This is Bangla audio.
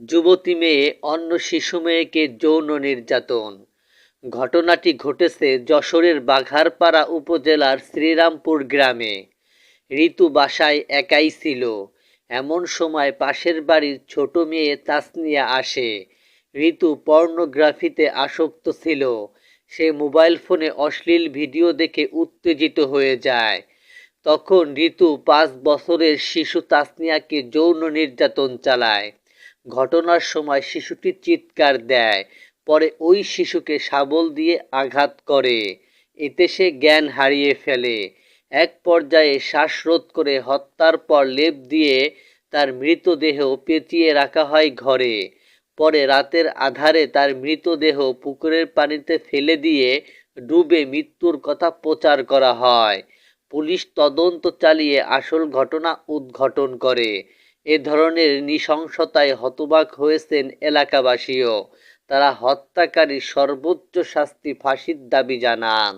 যুবতী মেয়ে অন্য শিশু মেয়েকে যৌন নির্যাতন। ঘটনাটি ঘটেছে যশোরের বাঘারপাড়া উপজেলার শ্রীরামপুর গ্রামে। ঋতু বাসায় একাই ছিল। এমন সময় পাশের বাড়ির ছোট মেয়ে তাসনিয়া আসে। ঋতু পর্নোগ্রাফিতে আসক্ত ছিল। সে মোবাইল ফোনে অশ্লীল ভিডিও দেখে উত্তেজিত হয়ে যায়। তখন ঋতু পাঁচ বছরের শিশু তাসনিয়াকে যৌন নির্যাতন চালায়। ঘটনার সময় শিশুটি চিৎকার দেয়, পরে ওই শিশুকে শাবল দিয়ে আঘাত করে। এতে সে জ্ঞান হারিয়ে ফেলে। এক পর্যায়ে শ্বাসরোধ করে হত্যার পর লেপ দিয়ে তার মৃতদেহ পেঁচিয়ে রাখা হয় ঘরে। পরে রাতের আধারে তার মৃতদেহ পুকুরের পানিতে ফেলে দিয়ে ডুবে মৃত্যুর কথা প্রচার করা হয়। পুলিশ তদন্ত চালিয়ে আসল ঘটনা উদ্ঘাটন করে। এ ধরনের নৃশংসতায় হতবাক হয়েছেন এলাকাবাসীও। তারা হত্যাকারী সর্বোচ্চ শাস্তি ফাঁসির দাবি জানান।